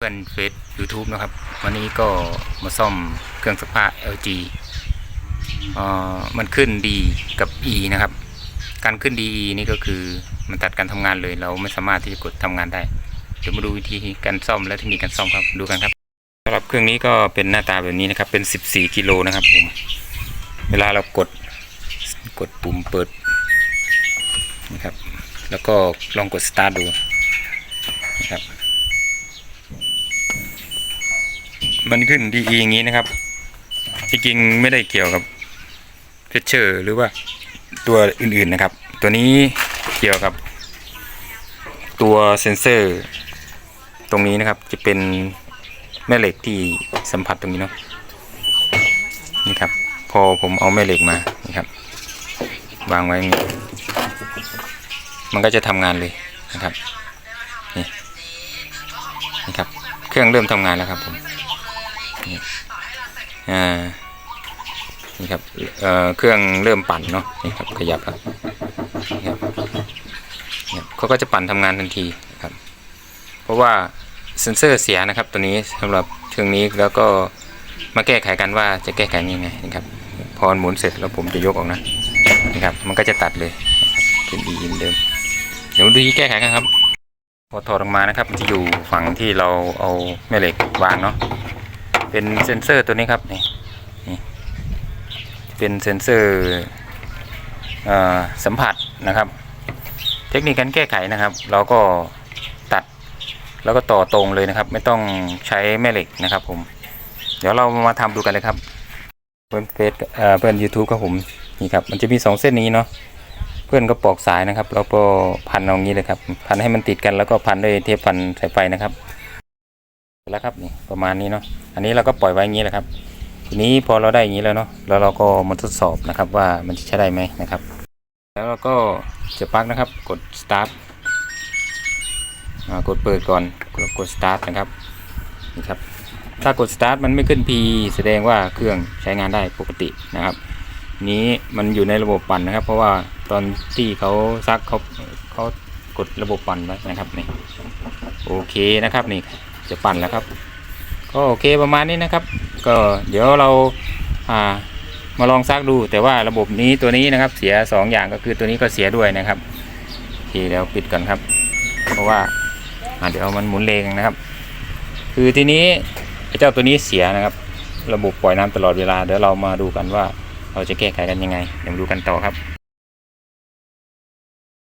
เพื่อนเฟซ YouTube นะครับ วันนี้ก็มาซ่อมเครื่องซักผ้า LG เอ่อมันขึ้นดีกับ E นะครับ การขึ้น DE นี่ก็คือมันตัดการทำงานเลย เราไม่สามารถที่จะกดทำงานได้ เดี๋ยวมาดูวิธีการซ่อมและเทคนิคการซ่อมครับดูกันครับสำหรับเครื่องนี้ก็เป็นหน้าตาแบบนี้นะครับ เป็น 14กิโลนะครับผมเวลาเรากดกดปุ่มเปิดนะครับ แล้วก็ลองกด start ดูนะครับ มันขึ้นดีอย่างนี้นะครับจริงไม่ได้เกี่ยวกับเฟเชอร์หรือว่าตัวอื่นๆนะครับ ตัวนี้เกี่ยวกับ ตัวเซนเซอร์ ตรงนี้นะครับจะเป็นแม่เหล็กที่สัมผัสตรงนี้เนาะนี่ครับ พอผมเอาแม่เหล็กมานี่ครับ วางไว้นี่มันก็จะทำงานเลยนะครับนี่นี่ครับ เครื่องเริ่มทำงานแล้วครับผม อ่านี่ครับเอ่อเครื่องเริ่มปั่นเนาะนี่ครับขยับครับนี่ครับเขาก็จะปั่นทำงานทันทีครับ เพราะว่าเซนเซอร์เสียนะครับ ตัวนี้สำหรับเครื่องนี้แล้วก็มาแก้ไขกันว่าจะแก้ไขยังไงนะครับ พอหมุนเสร็จแล้วผมจะยกออกนะนี่ครับ มันก็จะตัดเลยเป็นอีเหมือนเดิม เดี๋ยวดูที่แก้ไขกันครับ พอถอดออกมานะครับมันจะอยู่ฝั่งที่เราเอาแม่เหล็กวางเนาะ เป็นเซนเซอร์ตัวนี้ครับนี่นี่เป็นเซนเซอร์สัมผัสนะครับ เทคนิคการแก้ไขนะครับ เราก็ตัดแล้วก็ต่อตรงเลยนะครับ ไม่ต้องใช้แม่เหล็กนะครับผม เดี๋ยวเรามาทำดูกันเลยครับ เพื่อนเฟซเพื่อน YouTube ครับผมนี่ครับมันจะมีสองเส้นนี้เนาะเพื่อนก็ปอกสายนะครับ แล้วก็พันเอางี้เลยครับ พันให้มันติดกันแล้วก็พันด้วยเทปพันสายไฟนะครับ แล้วครับนี่ประมาณนี้เนาะอันนี้เราก็ปล่อยไว้อย่างนี้แหละครับ ทีนี้พอเราได้อย่างนี้แล้วเนาะแล้วเราก็มาทดสอบนะครับว่ามันจะใช้ได้ไหมนะครับ แล้วเราก็จะปลั๊กนะครับกด start กดเปิดก่อนกดกด start นะครับนี่ครับถ้ากด start มันไม่ขึ้น P แสดงว่าเครื่องใช้งานได้ปกตินะครับ นี้มันอยู่ในระบบปั่นนะครับ เพราะว่าตอนที่เขาซักเขาเขากดระบบปั่นไว้นะครับนี่โอเคนะครับนี่ จะปั่นแล้วครับ ก็โอเคประมาณนี้นะครับ ก็เดี๋ยวเราอ่ามาลองซักดู แต่ว่าระบบนี้ตัวนี้นะครับ เสีย 2 อย่างก็คือตัวนี้ก็เสียด้วยนะครับโอเคเดี๋ยวปิดก่อนครับ เพราะว่าอ่าเดี๋ยวมันหมุนเลงนะครับ คือทีนี้ไอ้เจ้าตัวนี้เสียนะครับ ระบบปล่อยน้ำตลอดเวลาเดี๋ยวเรามาดูกันว่าเราจะแก้ไขกันยังไงเดี๋ยวดูกันต่อครับ